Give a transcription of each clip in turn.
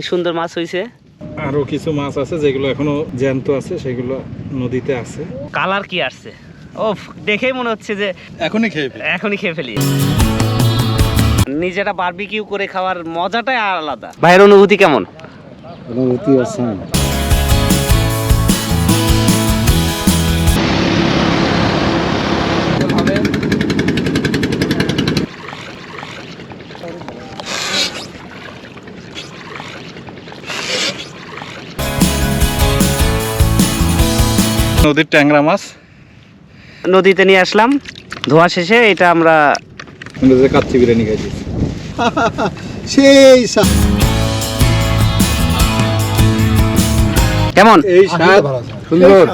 অনেক সুন্দর মাছ হয়েছে আরও কিছু মাছ আছে যেগুলো এখনও জ্যান্ত আছে সেগুলো নদীতে আছে। কালার কি আসছে? ও দেখেই মনে হচ্ছে যে এখনই খেয়ে ফেলি। এখনই খেয়ে ফেলি। নিজেরা বারবিকিউ করে খাওয়ার মজাটাই আলাদা। ভাইয়ের অনুভূতি কেমন? অনুভূতি আছে নদীর ট্যাংরা মাছ। নদীতে নিয়ে আসলাম। ধোয়া শেষে এটা আমরা কাচ্চি বিরিয়ানি খাইছি। সেই কেমন? এই স্বাদ সুন্দর।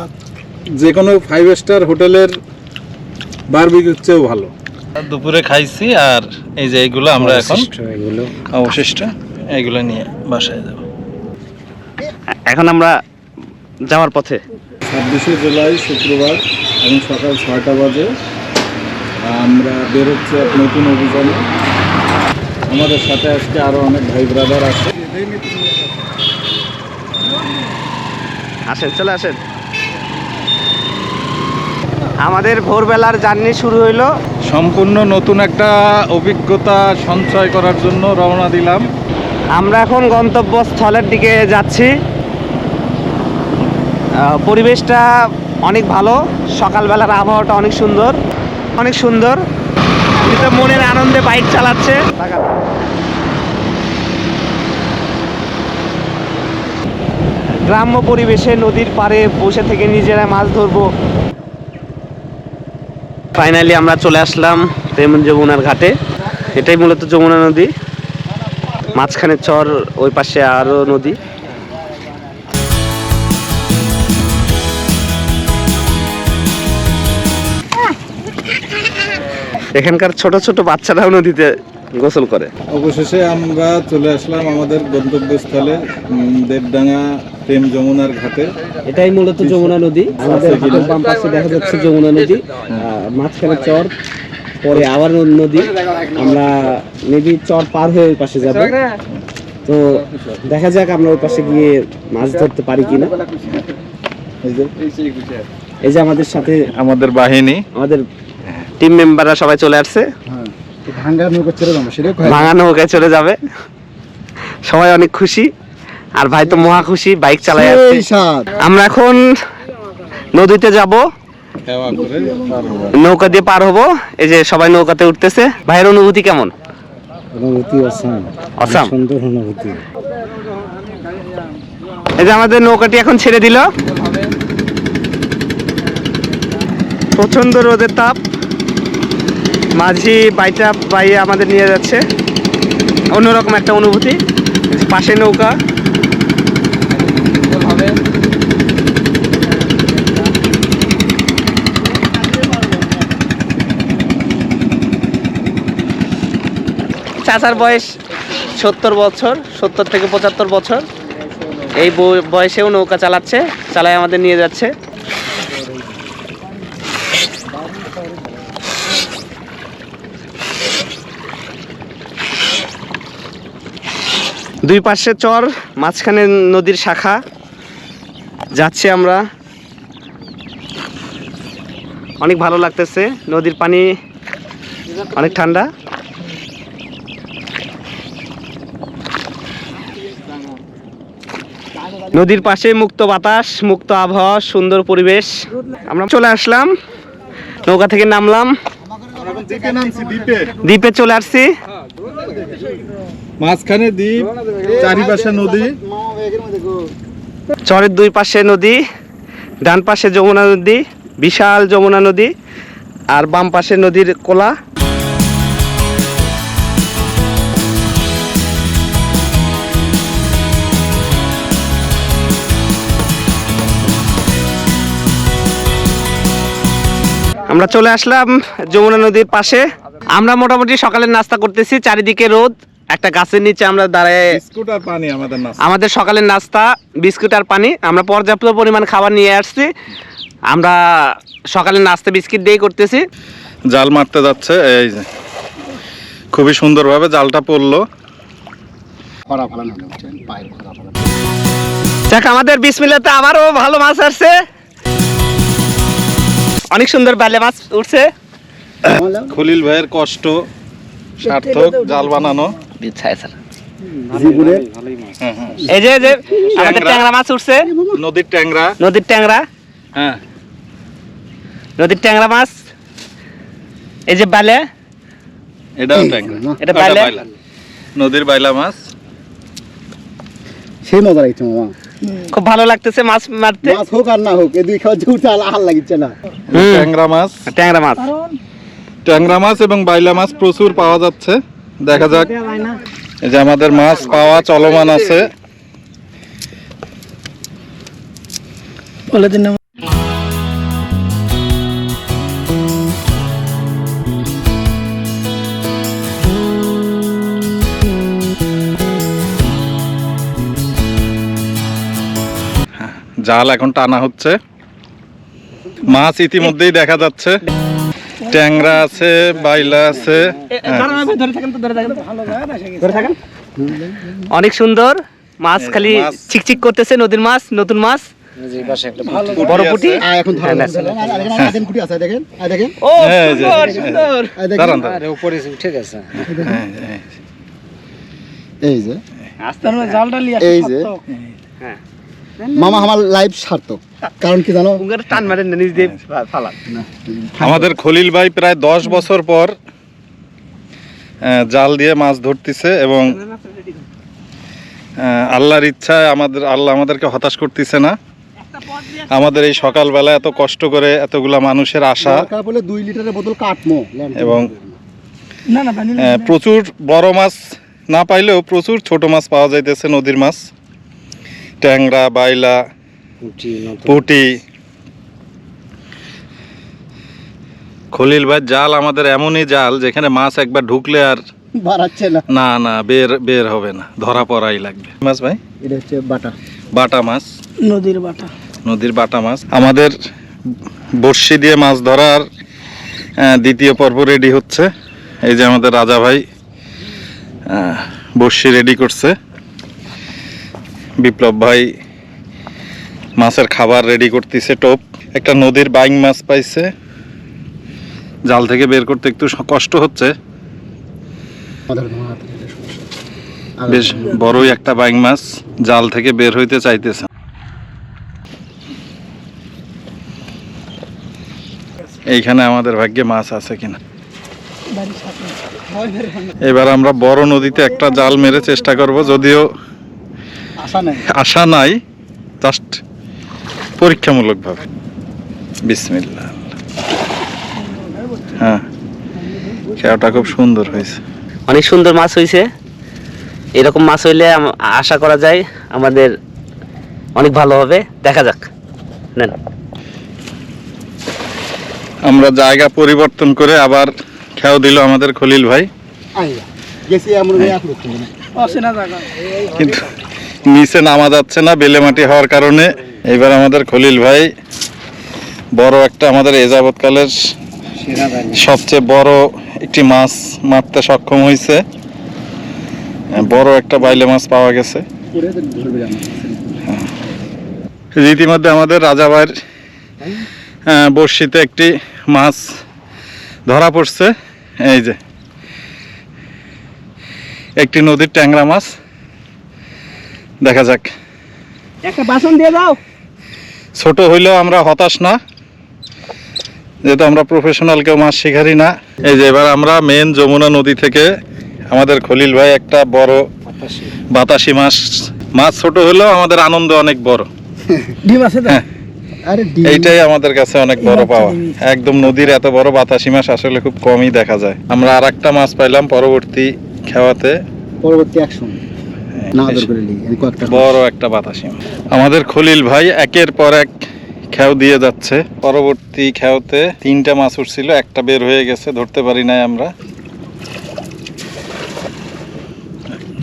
যে কোনো ফাইভ স্টার হোটেলের বারবিকিউর চেয়েও ভালো। দুপুরে খাইছি আর এই যে এইগুলো আমরা এখন এগুলো। অবশিষ্ট এইগুলো নিয়ে বাসায় যাব। এখন আমরা যাওয়ার পথে ছাব্বিশে জুলাই শুক্রবার এবং সকাল ছয়টা বাজে আমরা বেরোচ্ছি এক নতুন অভিযানে। আমাদের সাথে আজকে আরও অনেক ভাই ব্রাদার আছে। আসেন চলে আসেন। আমাদের ভোরবেলার জার্নি শুরু হইল। সম্পূর্ণ নতুন একটা অভিজ্ঞতা সঞ্চয় করার জন্য রওনা দিলাম। আমরা এখন গন্তব্যস্থলের দিকে যাচ্ছি। পরিবেশটা অনেক ভালো, সকালবেলার আবহাওয়াটা অনেক সুন্দর অনেক সুন্দর। তো মনের আনন্দে বাইক চালাচ্ছে। গ্রাম্য পরিবেশে নদীর পাড়ে বসে থেকে নিজেরা মাছ ধরবো। ফাইনালি আমরা চলে আসলাম প্রেম যমুনার ঘাটে। এটাই মূলত যমুনা নদী। মাঝখানে চর, ওই পাশে আরও নদী। এখানকার ছোট ছোট বাচ্চারাও নদীতে গোসল করে। অবশেষে আমরা চলে আসলাম আমাদের গন্তব্যস্থলে দেবডাঙ্গা প্রেম যমুনার ঘাটে। এটাই মূলত যমুনা নদী। আমাদের বাম পাশে দেখা যাচ্ছে যমুনা নদী। মাঝখানে চর পরে আবার নদী। আমরা মেবি চর পার হয়ে ওই পাশে যাব। তো দেখা যাক আমরা ওই পাশে গিয়ে মাছ ধরতে পারি কিনা। এই যে। এই যে আমাদের সাথে আমাদের বাহিনী। আমাদের টিম মেম্বাররা সবাই চলে আসছে। যাব? সেটাই ভাঙা নৌকায় চলে যাবে। সবাই অনেক খুশি। আর ভাই তো মহা খুশি বাইক আসছে। আমরা এখন নদীতে যাব। নৌকা দিয়ে পার হব। এই যে সবাই নৌকাতে উঠতেছে। ভাইয়ের অনুভূতি কেমন? অনুভূতি আছে Awesome. সুন্দর অনুভূতি। এই যে আমাদের নৌকাটি এখন ছেড়ে দিল। প্রচণ্ড রোদের তাপ। মাঝি বাইটা বাইয়ে আমাদের নিয়ে যাচ্ছে। অন্যরকম একটা অনুভূতি। পাশে নৌকা। চাচার বয়স সত্তর বছর, সত্তর থেকে পঁচাত্তর বছর। এই বয়সেও নৌকা চালাচ্ছে, চালায় আমাদের নিয়ে যাচ্ছে। দুই পাশে চর মাঝখানে নদীর শাখা। যাচ্ছি আমরা। অনেক ভালো লাগতেছে নদীর পানি অনেক ঠান্ডা। নদীর পাশে মুক্ত বাতাস মুক্ত আবহাওয়া সুন্দর পরিবেশ। আমরা চলে আসলাম নৌকা থেকে নামলাম। দ্বীপে চলে আসছি। মাঝখানে দ্বীপ, চারিপাশে নদী। চরের দুই পাশে নদী, ডান পাশে যমুনা নদী, বিশাল যমুনা নদী, আর বাম পাশে নদীর কোলা। আমরা চলে আসলাম যমুনা নদীর পাশে। আমরা মোটামুটি সকালের নাস্তা করতেছি, চারিদিকে রোদ। একটা গাছের নিচে আমরা দাঁড়ায় বিস্কুট আর পানি আমাদের না আমাদের সকালের নাস্তা বিস্কুট আর পানি। আমরা পর্যাপ্ত পরিমাণ খাবার নিয়ে আসছি। আমরা সকালের নাস্তা বিস্কিট দিয়েই করতেছি। জাল মারতে যাচ্ছে এই যে। খুবই সুন্দরভাবে জালটা পড়ল। যাক আমাদের বিসমিল্লাতে আমারও ভালো মাছ আসছে। অনেক সুন্দর বেলে মাছ উঠছে। খলিল ভাইয়ের কষ্ট সার্থক জাল বানানো। এই যে যে আমাদের ট্যাংরা। ট্যাংরা মাছ উঠছে। নদীর ট্যাংরা। নদীর ট্যাংরা। হ্যাঁ। নদীর ট্যাংরা মাছ। এই যে বালে। এটাও ট্যাংরা। এটা ওটা বাইলা? বাইলা। নদীর বাইলা মাছ। সেই মজা লাগছে মামা খুব ভালো লাগতেছে মাছ মারতে। মাছ হোক আর না হোক এই দুই খাওয়া জুড়তে আল লাগিচ্ছে না। ট্যাংরা মাছ। ট্যাংরা মাছ। ট্যাংরা মাছ এবং বাইলা মাছ প্রচুর পাওয়া যাচ্ছে। দেখা যাক। এই যে আমাদের মাছ পাওয়া চলমান আছে। জাল এখন টানা হচ্ছে। মাছ ইতিমধ্যেই দেখা যাচ্ছে। ট্যাংরা আছে বাইলা আছে। হ্যাঁ। ধরে থাকেন তো ধরে থাকেন ধরে থাকেন? অনেক সুন্দর মাছ খালি চিকচিক করতেছে নদীর মাছ নতুন মাছ। বড় পুঁটি? আর এখন ধরা। হ্যাঁ, এই যে, সুন্দর এই যে। মামা আমার লাইফ সার্থক। কারণ কি জানো? টান মারেন না নিজ দিয়ে আমাদের খলিল ভাই প্রায় দশ বছর পর জাল দিয়ে মাছ ধরতেছে এবং আল্লাহর ইচ্ছায় আমাদের আল্লাহ আমাদেরকে হতাশ করতেছে না। আমাদের এই সকালবেলা এত কষ্ট করে এতগুলা মানুষের আশা দুই লিটারের বোতল কাটমো এবং প্রচুর বড় মাছ না পাইলেও প্রচুর ছোট মাছ পাওয়া যাইতেছে নদীর মাছ। ট্যাংরা বাইলা পুটি খলিল ভাই জাল আমাদের এমনই জাল যেখানে মাছ একবার ঢুকলে আর বাড়াচ্ছে না। না না বের বের হবে না ধরা পড়াই লাগবে। মাছ ভাই? এটা হচ্ছে বাটা। বাটা মাছ। নদীর বাটা। নদীর বাটা মাছ। আমাদের বড়শি দিয়ে মাছ ধরার দ্বিতীয় পর্ব রেডি হচ্ছে। এই যে আমাদের রাজা ভাই বড়শি রেডি করছে। বিপ্লব ভাই মাছের খাবার রেডি করতেছে টোপ। একটা নদীর বাইং মাছ পাইছে। জাল থেকে বের করতে একটু কষ্ট হচ্ছে। বেশ বড়ই একটা বাইং মাছ জাল থেকে বের হইতে চাইতেছে। এইখানে আমাদের ভাগ্যে মাছ আছে কিনা? এবার আমরা বড় নদীতে একটা জাল মেরে চেষ্টা করব যদিও আশা নাই। আশা নাই জাস্ট পরীক্ষামূলকভাবে। বিসমিল্লা হ্যাঁ খেয়াটা খুব সুন্দর হয়েছে। অনেক সুন্দর মাছ হয়েছে। এরকম মাছ হইলে আশা করা যায় আমাদের অনেক ভালো হবে। দেখা যাক। নেন। আমরা জায়গা পরিবর্তন করে আবার খেয়াও দিল আমাদের খলিল ভাই। না। কিন্তু নিচে নামা যাচ্ছে না বেলে মাটি হওয়ার কারণে। এবার আমাদের খলিল ভাই বড় একটা আমাদের এজাবৎকালের সবচেয়ে বড় একটি মাছ মারতে সক্ষম হয়েছে বড় একটা বাইলে মাছ পাওয়া গেছে। জানো। রীতিমধ্যে আমাদের রাজা ভাইয়ের আহ, বড়শিতে একটি মাছ ধরা পড়ছে। এই যে একটি নদীর ট্যাংরা মাছ। দেখা যাক। একটা বাসন দিয়ে দাও। ছোট হইলেও আমরা হতাশ না। যেহেতু আমরা প্রফেশনাল কেউ মাছ শিখারি না। এই যে এবার আমরা মেন যমুনা নদী থেকে আমাদের খলিল ভাই একটা বড় বাতাসি মাছ। মাছ ছোট হলেও আমাদের আনন্দ অনেক বড়। ডিম আছে হ্যাঁ। এইটাই আমাদের কাছে অনেক বড় পাওয়া। একদম নদীর এত বড় বাতাসি মাছ আসলে খুব কমই দেখা যায়। আমরা আর একটা মাছ পাইলাম পরবর্তী খেওয়াতে। পরবর্তী অ্যাকশন না আদর করে কয়েকটা বড় একটা বাতাসি আমাদের খলিল ভাই একের পর এক খেও দিয়ে যাচ্ছে। পরবর্তী খেওতে তিনটা মাছ উঠছিল একটা বের হয়ে গেছে ধরতে পারি নাই আমরা।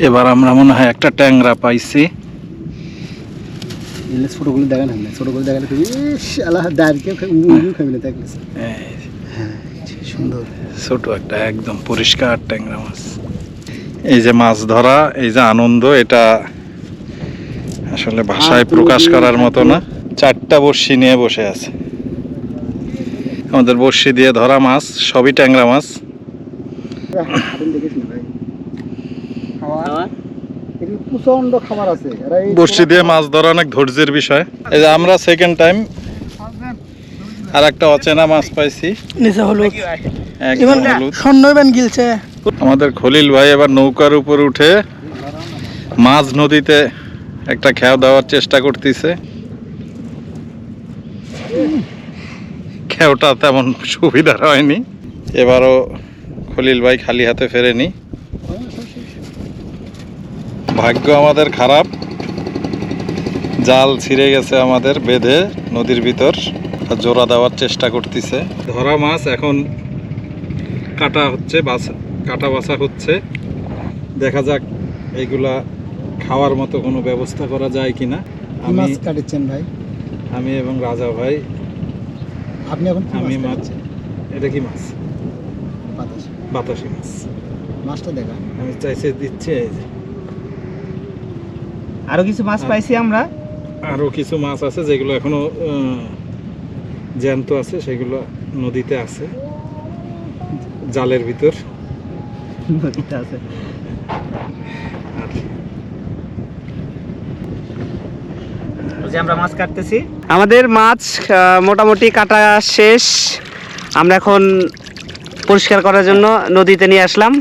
এবার আমরা মনে হয় একটা ট্যাংরা পাইছি। এলে ছোটগুলো দেখান না ছোটগুলো দেখালে তুমি আল্লাহ দাঁড়কে খাবি না দেখলে সুন্দর। ছোট একটা একদম পরিষ্কার ট্যাংরা মাছ। এই যে মাছ ধরা এই যে আনন্দ এটা আসলে ভাষায় প্রকাশ করার মতো না। চারটা বড়শি নিয়ে বসে আছে। আমাদের বড়শি দিয়ে ধরা মাছ সবই ট্যাংরা মাছ। প্রচণ্ড খাবার আছে। বড়শি দিয়ে মাছ ধরা অনেক ধৈর্যের বিষয়। এই যে আমরা সেকেন্ড টাইম আর একটা অচেনা মাছ পাইছি। নিচে হলুদ। হলুদ। স্বর্ণবেন গিলছে। আমাদের খলিল ভাই এবার নৌকার উপর উঠে মাঝ নদীতে একটা খেয়া দেওয়ার চেষ্টা করতেছে। খেয়াটা তেমন সুবিধার হয়নি। এবারও খলিল ভাই খালি হাতে ফেরেনি। ভাগ্য আমাদের খারাপ। জাল ছিঁড়ে গেছে আমাদের বেঁধে নদীর ভিতর জোড়া দেওয়ার চেষ্টা করতেছে। ধরা মাছ এখন কাটা হচ্ছে বাস। কাটা বাছা হচ্ছে। দেখা যাক এইগুলা খাওয়ার মতো কোনো ব্যবস্থা করা যায় কিনা। কি আমি মাছ কাটিচ্ছেন ভাই? আমি এবং রাজা ভাই আপনি এখন আমি মাছ এটা কি মাছ? বাতাস। বাতাসি মাছ। মাছটা দেখা। আমি চাইছে দিচ্ছে এই যে। আরও কিছু মাছ পাইছি আমরা? আরও কিছু মাছ আছে যেগুলো এখনও জ্যান্ত আছে সেগুলো নদীতে আছে। জালের ভিতর। নদীতে আছে যে আমরা মাছ কাটতেছি। আমাদের মাছ মোটামুটি কাটা শেষ। আমরা এখন পরিষ্কার করার জন্য নদীতে নিয়ে আসলাম।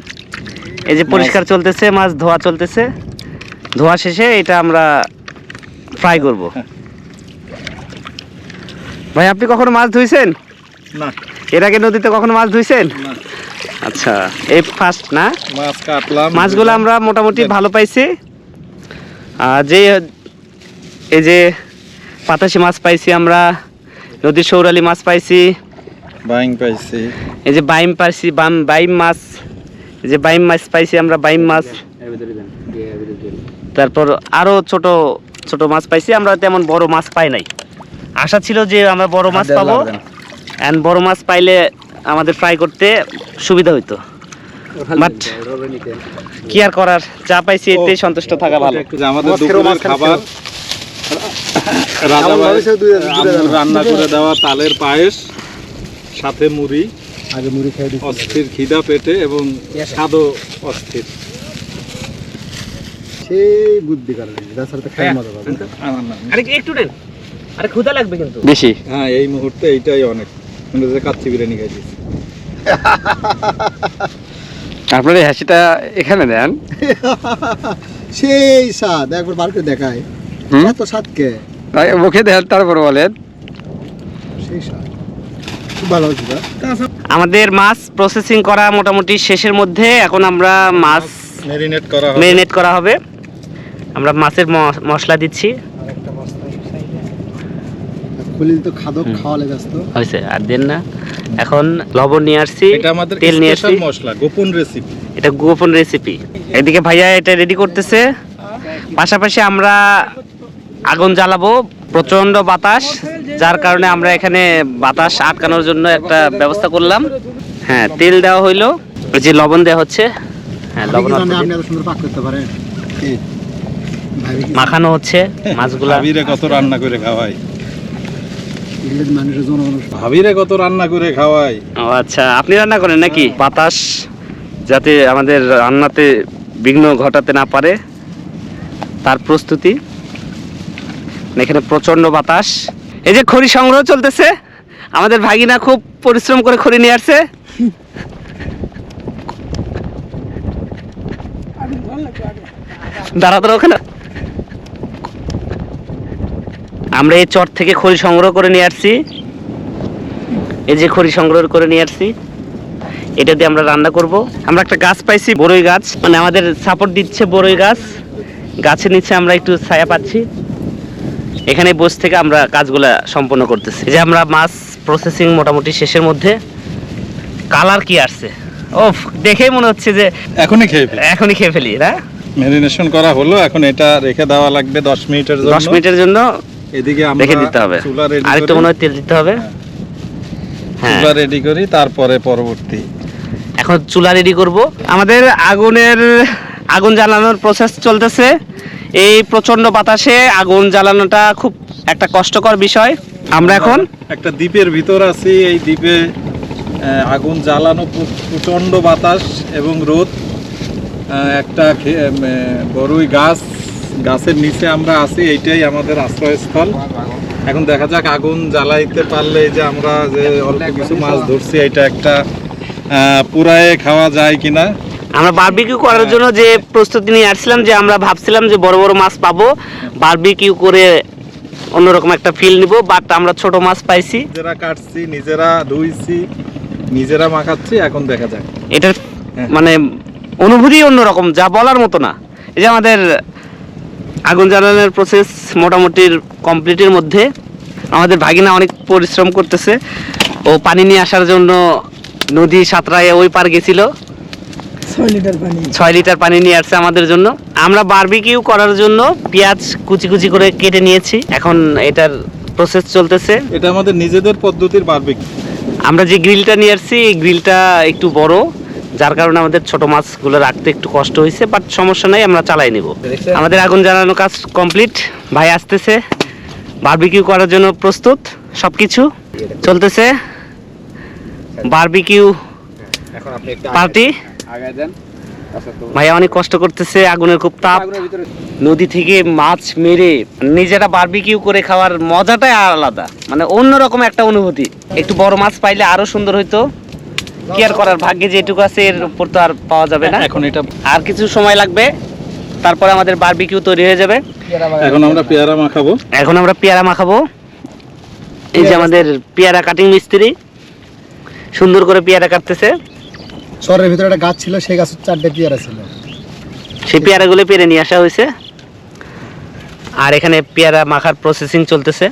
এই যে পরিষ্কার চলতেছে মাছ ধোয়া চলতেছে। ধোয়া শেষে এটা আমরা ফ্রাই করব। ভাই আপনি কখনো মাছ ধুইছেন? না। এর আগে নদীতে কখনো মাছ ধুইছেন? না। আচ্ছা এই ফার্স্ট না? মাছ কাটলাম। মাছগুলো আমরা মোটামুটি ভালো পাইছি। আর যে এই যে পাতাসি মাছ পাইছি আমরা নদীর সৌরালি মাছ পাইছি। বাইং পাইছি। এই যে বাইম পাইছি বাম বাইম মাছ। এই যে বাইম মাছ পাইছি আমরা বাইম মাছ। তারপর আরও ছোট ছোট মাছ পাইছি আমরা তেমন বড় মাছ পাই নাই। আশা ছিল যে আমরা বড় মাছ পাবো। এন্ড বড় মাছ পাইলে আমাদের ফ্রাই করতে সুবিধা হইতো। বাট কি আর করার? যা পাইছি এতেই সন্তুষ্ট থাকা ভালো। যে আমাদের দুপুরের খাবার রান্না করে দেওয়া তালের পায়েস সাথে মুড়ি আগে মুড়ি দিচ্ছি অস্থির খিদা পেটে এবং স্বাদও অস্থির। সেই বুদ্ধি কারণে তাছাড়া তো খাই মজা পাবে আরে একটু দেন। আরে ক্ষুধা লাগবে কিন্তু। বেশি। হ্যাঁ এই মুহূর্তে এইটাই অনেক। কিন্তু যে কাচ্চি বিরিয়ানি খাইছি। আপনার এই হাসিটা এখানে দেন। সেই স্বাদ একবার বার করে দেখায়? এত স্বাদ কে তাই মুখে দেন তারপর বলেন। সেই স্বাদ। ভালো আমাদের মাছ প্রসেসিং করা মোটামুটি শেষের মধ্যে এখন আমরা মাছ ম্যারিনেট করা হবে। মেরিনেট করা হবে। আমরা মাছের ম- মশলা দিচ্ছি। আর তো খাদক খাওয়ালে ব্যস্ত হয়েছে আর দেন না এখন লবণ নিয়ে আসছি এটা আমাদের তেল নিয়ে আসছি। মশলা গোপন রেসিপি এটা গোপন রেসিপি এদিকে ভাইয়া এটা রেডি করতেছে। পাশাপাশি আমরা আগুন জ্বালাবো প্রচণ্ড বাতাস যার কারণে আমরা এখানে বাতাস আটকানোর জন্য একটা ব্যবস্থা করলাম। হ্যাঁ তেল দেওয়া হইল যে লবণ দেওয়া হচ্ছে। হ্যাঁ লবণ মাখানো হচ্ছে মাছগুলা কত রান্না করে খাওয়াই। মানুষের ভাবিরে কত রান্না করে খাওয়াই ও আচ্ছা আপনি রান্না করেন নাকি? বাতাস যাতে আমাদের রান্নাতে বিঘ্ন ঘটাতে না পারে। তার প্রস্তুতি। এখানে প্রচণ্ড বাতাস। এই যে খড়ি সংগ্রহ চলতেছে। আমাদের ভাগিনা খুব পরিশ্রম করে খড়ি নিয়ে আসছে। দাঁড়া দাঁড়া ওখানে। আমরা এই চট থেকে খড়ি সংগ্রহ করে নিয়ে আসছি। এই যে খড়ি সংগ্রহ করে নিয়ে আসছি। এটা দিয়ে আমরা রান্না করব। আমরা একটা গাছ পাইছি বড়ই গাছ। মানে আমাদের সাপোর্ট দিচ্ছে বড়ই গাছ। গাছের নিচে আমরা একটু ছায়া পাচ্ছি। এখানে বসে থেকে আমরা কাজগুলা সম্পন্ন করতেছি। এই যে আমরা মাছ প্রসেসিং মোটামুটি শেষের মধ্যে। কালার কি আসছে? ও দেখেই মনে হচ্ছে যে এখনই খেয়ে ফেলি। এখনই খেয়ে ফেলি না? ম্যারিনেশন করা হলো এখন এটা রেখে দেওয়া লাগবে দশ মিনিটের জন্য। দশ মিনিটের জন্য এদিকে আমরা রেখে দিতে হবে। আরেকটু মনে হয় তেল দিতে হবে? হ্যাঁ। চুলা রেডি করি তারপরে পরবর্তী। এখন চুলা রেডি করব। আমাদের আগুনের আগুন জ্বালানোর প্রসেস চলতেছে। এই প্রচণ্ড বাতাসে আগুন জ্বালানোটা খুব একটা কষ্টকর বিষয়। আমরা এখন একটা দ্বীপের ভিতর আছি এই দ্বীপে আগুন জ্বালানো প্র- প্রচণ্ড বাতাস এবং রোদ। একটা বড়ই গাছ গাছের নিচে আমরা আছি এইটাই আমাদের আশ্রয়স্থল। এখন দেখা যাক আগুন জ্বালাইতে পারলে যে আমরা যে অল্প কিছু মাছ ধরছি এটা একটা পুরায়ে খাওয়া যায় কিনা। আমরা বারবিকিউ করার জন্য যে প্রস্তুতি নিয়ে আসছিলাম যে আমরা ভাবছিলাম যে বড় বড় মাছ পাবো বারবিকিউ করে অন্যরকম একটা ফিল নিব বাট আমরা ছোট মাছ পাইছি। নিজেরা কাটছি নিজেরা ধুইছি নিজেরা মাখাচ্ছি এখন দেখা যাক। এটার হ্যাঁ। মানে অনুভূতি অন্যরকম যা বলার মতো না। এই যে আমাদের আগুন জ্বালানোর প্রসেস মোটামুটি কমপ্লিটের মধ্যে। আমাদের ভাগিনা অনেক পরিশ্রম করতেছে। ও পানি নিয়ে আসার জন্য নদী সাঁতরায় ওই পার গেছিল। ছয় লিটার পানি। ছয় লিটার পানি নিয়ে আসছে আমাদের জন্য। আমরা বারবিকিউ করার জন্য পেঁয়াজ কুচি কুচি করে কেটে নিয়েছি। এখন এটার প্রসেস চলতেছে। এটা আমাদের নিজেদের পদ্ধতির বারবিক আমরা যে গ্রিলটা নিয়ে আসছি এই গ্রিলটা একটু বড়। যার কারণে আমাদের ছোট মাছগুলো রাখতে একটু কষ্ট হয়েছে বাট সমস্যা নাই, আমরা চালাই নিব। আমাদের আগুন জ্বালানো কাজ কমপ্লিট ভাই আসতেছে বারবিকিউ করার জন্য প্রস্তুত, সবকিছু চলতেছে। বারবিকিউ পার্টি ভাইয়া অনেক কষ্ট করতেছে, আগুনের খুব তাপ। নদী থেকে মাছ মেরে নিজেরা বারবিকিউ করে খাওয়ার মজাটাই আলাদা মানে অন্যরকম একটা অনুভূতি। একটু বড় মাছ পাইলে আরও সুন্দর হইতো। কি আর করার ভাগ্যে যেটুকু আছে এর উপর তো আর পাওয়া যাবে না। এখন এটা আর কিছু সময় লাগবে তারপরে আমাদের বারবিকিউ তৈরি হয়ে যাবে। এখন আমরা পেয়ারা মাখাবো। এখন আমরা পেয়ারা মাখাবো। এই যে আমাদের পেয়ারা কাটিং মিস্ত্রি সুন্দর করে পেয়ারা কাটতেছে। শহরের ভিতরে একটা গাছ ছিল সেই গাছের চারটে পেয়ারা ছিল। সেই পেয়ারাগুলো পেরে নিয়ে আসা হয়েছে। আর এখানে পেয়ারা মাখার প্রসেসিং চলতেছে।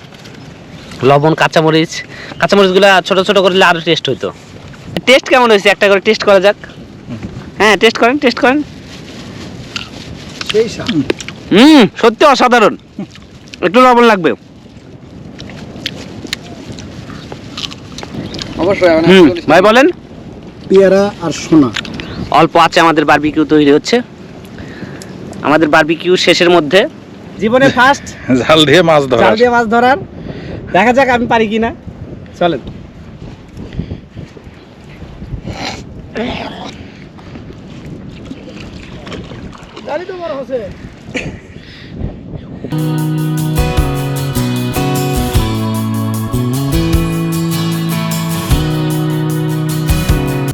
লবণ কাঁচামরিচ কাঁচামরিচগুলো ছোট ছোট করলে আরও টেস্ট হইতো। টেস্ট কেমন হয়েছে? একটা করে টেস্ট করা যাক। হ্যাঁ টেস্ট করেন টেস্ট করেন। হুম সত্যি অসাধারণ। একটু লবণ লাগবে। অবশ্যই হুম ভাই বলেন। পেয়ারা আর সোনা। অল্প আছে আমাদের বারবিকিউ তৈরি হচ্ছে। আমাদের বারবিকিউ শেষের মধ্যে। জীবনে ফার্স্ট জাল দিয়ে মাছ ধরা জাল দিয়ে মাছ ধরার। দেখা যাক আমি পারি কিনা। চলেন।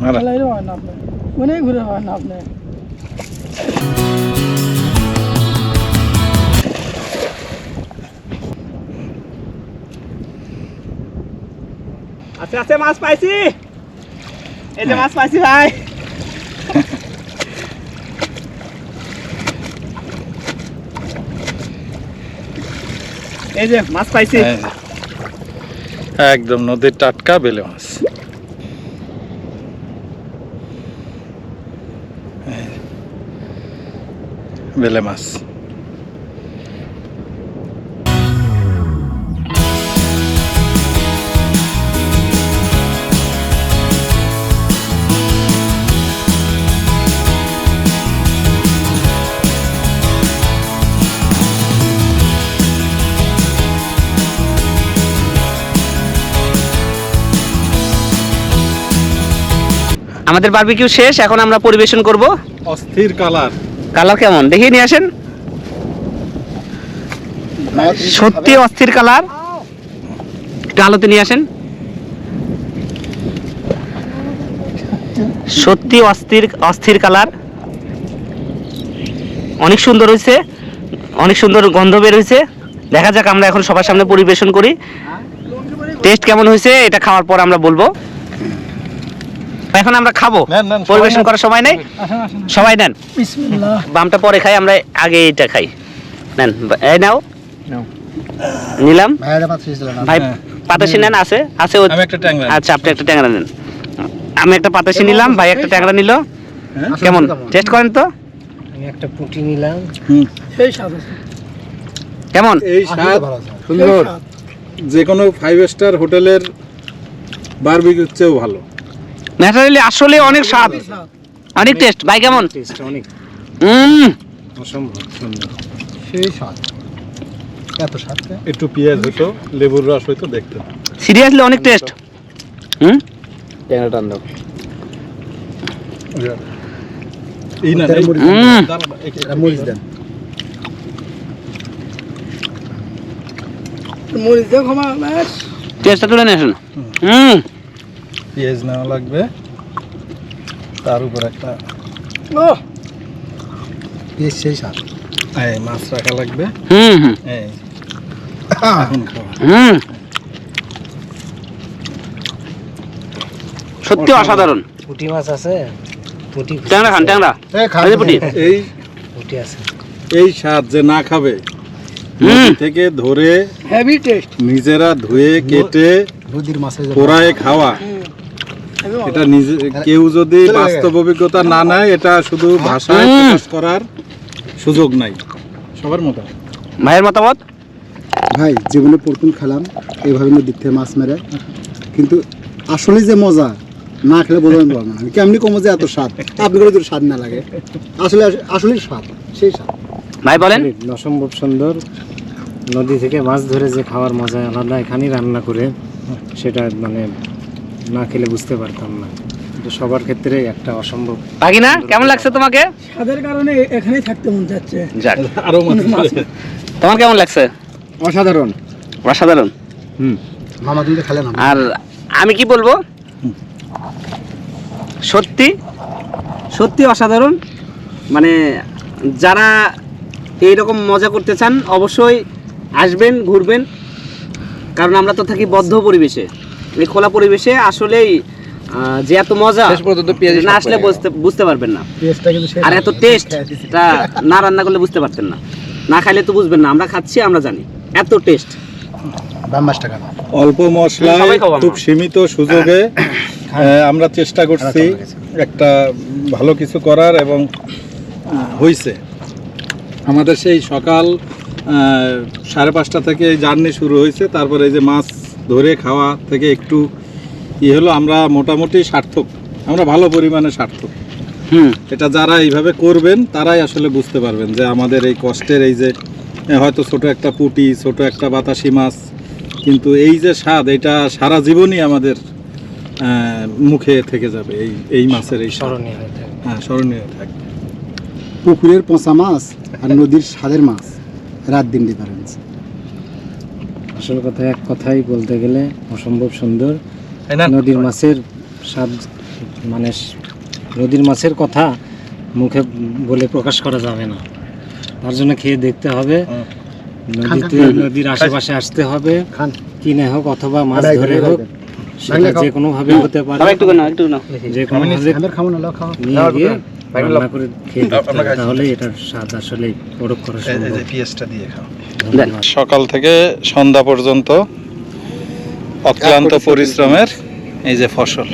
মারা। অনেক ঘুরে হয় না আপনি। আছে আছে মাছ পাইছি। এই যে মাছ পাইছি ভাই এই যে মাছ পাইছি। একদম নদীর টাটকা বেলে মাছ। বেলে মাছ। আমাদের বারবিকিউ শেষ এখন আমরা পরিবেশন করব। অস্থির কালার। কালার কেমন? দেখিয়ে নিয়ে আসেন। সত্যি অস্থির কালার। একটু আলোতে নিয়ে আসেন। সত্যি অস্থির অস্থির কালার। অনেক সুন্দর হয়েছে। অনেক সুন্দর গন্ধ বের হয়েছে। দেখা যাক আমরা এখন সবার সামনে পরিবেশন করি। টেস্ট কেমন হয়েছে এটা খাওয়ার পর আমরা বলব। এখন আমরা খাব। পরিবেশন করার সময় নেই? সবাই নেন। বামটা পরে খাই আমরা আগে এটা খাই। নেন এই নাও। নিলাম। ভাই। পাতাসি নেন আছে? আছে ও- আমি একটা ট্যাংরা আচ্ছা আপনি একটা ট্যাংরা নেন। আমি একটা পাতাসি নিলাম ভাই একটা ট্যাংরা নিল। হ্যাঁ? কেমন? টেস্ট করেন তো। সেই স্বাদ আছে। কেমন? এই স্বাদ সুন্দর। যে কোনো ফাইভ স্টার হোটেলের বারবিকিউর চেয়েও ভালো। ন্যাচারালি আসলে অনেক স্বাদ। অনেক টেস্ট ভাই কেমন? উম, অসম্ভব সুন্দর সেই স্বাদ। এত স্বাদ একটু পেঁয়াজ হতো লেবুর রস হইতো দেখতে। সিরিয়াসলি অনেক টেস্ট হুম? ট্যাংরা টান দাও। এই না মরিচ দেন। হুম এটা মরিচ দেন। ক্ষমা টেস্টটা তুলে নিয়ে আসুন। হুম। পেঁয়াজ নেওয়া লাগবে। তার উপর একটা ও! সেই স্বাদ এই মাছ রাখা লাগবে। হুম হুম। এই হুম। সত্যি অসাধারণ। পুঁটি মাছ আছে। পুঁটি ট্যাংরা খান ট্যাংরা। এই এই যে পুটি। পুঁটি আছে। এই স্বাদ যে না খাবে হুম। থেকে ধরে হেভি টেস্ট নিজেরা ধুয়ে কেটে পোড়ায় খাওয়া। এটা নিজে কেউ যদি বাস্তব অভিজ্ঞতা না নেয় এটা শুধু ভাষায় প্রকাশ করার সুযোগ নাই। সবার মতো ভাইয়ের মতামত? ভাই জীবনে প্রথম খেলাম এইভাবে নদীর থেকে মাছ মেরে। কিন্তু আসলে যে মজা না খেলে বোঝাতে পারব না। আমি কেমনি কমো যে এত স্বাদ? আপনি করে স্বাদ না লাগে। আসলে আসলে স্বাদ সেই স্বাদ। ভাই বলেন। অসম্ভব সুন্দর। নদী থেকে মাছ ধরে যে খাওয়ার মজা আলাদা। এখানেই রান্না করে। সেটা মানে না খেলে বুঝতে পারতাম না। কিন্তু সবার ক্ষেত্রে একটা অসম্ভব। বাকি না কেমন লাগছে তোমাকে? স্বাদের কারণে এখানেই থাকতে মন যাচ্ছে। যাক। আরও তোমার কেমন লাগছে? অসাধারণ। অসাধারণ। হুম। মামা তুমি খেলে না। আর আমি কি বলব? সত্যি? সত্যি অসাধারণ? মানে যারা এই রকম মজা করতে চান অবশ্যই আসবেন ঘুরবেন। কারণ আমরা তো থাকি বদ্ধ পরিবেশে। এই খোলা পরিবেশে আসলেই যে এত মজা না আসলে বুঝতে বুঝতে পারবেন না। আর এত টেস্ট এটা না রান্না করলে বুঝতে পারতেন না। না খাইলে তো বুঝবেন না আমরা খাচ্ছি আমরা জানি। এত টেস্ট অল্প মশলায় খাব সীমিত সুযোগে আমরা চেষ্টা করছি একটা ভালো কিছু করার এবং হয়েছে আমাদের সেই সকাল আহ, সাড়ে পাঁচটা থেকে এই জার্নি শুরু হয়েছে তারপরে এই যে মাছ ধরে খাওয়া থেকে একটু ই হলো আমরা মোটামুটি সার্থক। আমরা ভালো পরিমাণে সার্থক। হুম। এটা যারা এইভাবে করবেন তারাই আসলে বুঝতে পারবেন যে আমাদের এই কষ্টের এই যে হয়তো ছোট একটা পুঁটি ছোট একটা বাতাসি মাছ কিন্তু এই যে স্বাদ এটা সারা জীবনই আমাদের মুখে থেকে যাবে এই এই মাছের এই স্মরণীয় হ্যাঁ স্মরণীয় থাকবে পুকুরের পচা মাছ আর নদীর স্বাদের মাছ রাত দিন ডিফারেন্স আসল কথা এক কথাই বলতে গেলে অসম্ভব সুন্দর। নদীর মাছের স্বাদ মানে নদীর মাছের কথা মুখে বলে প্রকাশ করা যাবে না। তার জন্য খেয়ে দেখতে হবে। নদীতে নদীর আশেপাশে আসতে হবে। কিনে হোক অথবা মাছ ধরে হোক সেটা যে কোনো ভাবে হতে পারে। সবাই একটু না একটু না যে কোনো খাব না লাও নিয়ে গিয়ে রান্না করে খেয়ে তাহলে এটার স্বাদ আসলে পরখ করা সম্ভব। পেঁয়াজটা দিয়ে খাও। সকাল থেকে সন্ধ্যা পর্যন্ত অক্লান্ত পরিশ্রমের এই যে ফসল।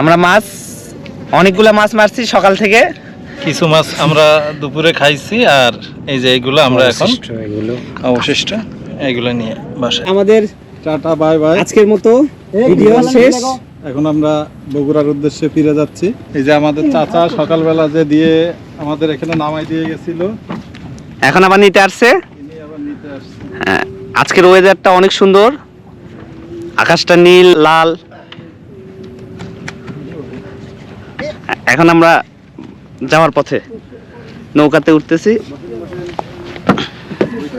আমরা মাছ অনেকগুলা মাছ মারছি সকাল থেকে। কিছু মাছ আমরা দুপুরে খাইছি আর এই যে এইগুলো আমরা এখন অবশিষ্ট এগুলো। অবশিষ্ট এইগুলো নিয়ে বাসায় আমাদের টাটা বাই বাই। আজকের মতো ভিডিও শেষ। এখন আমরা বগুড়ার উদ্দেশ্যে ফিরে যাচ্ছি। এই যে আমাদের চাচা সকালবেলা যে দিয়ে আমাদের এখানে নামাই দিয়ে গেছিল এখন আবার নিতে আসছে? হ্যাঁ, আজকের ওয়েদারটা অনেক সুন্দর। আকাশটা নীল লাল। এখন আমরা যাওয়ার পথে নৌকাতে উঠতেছি।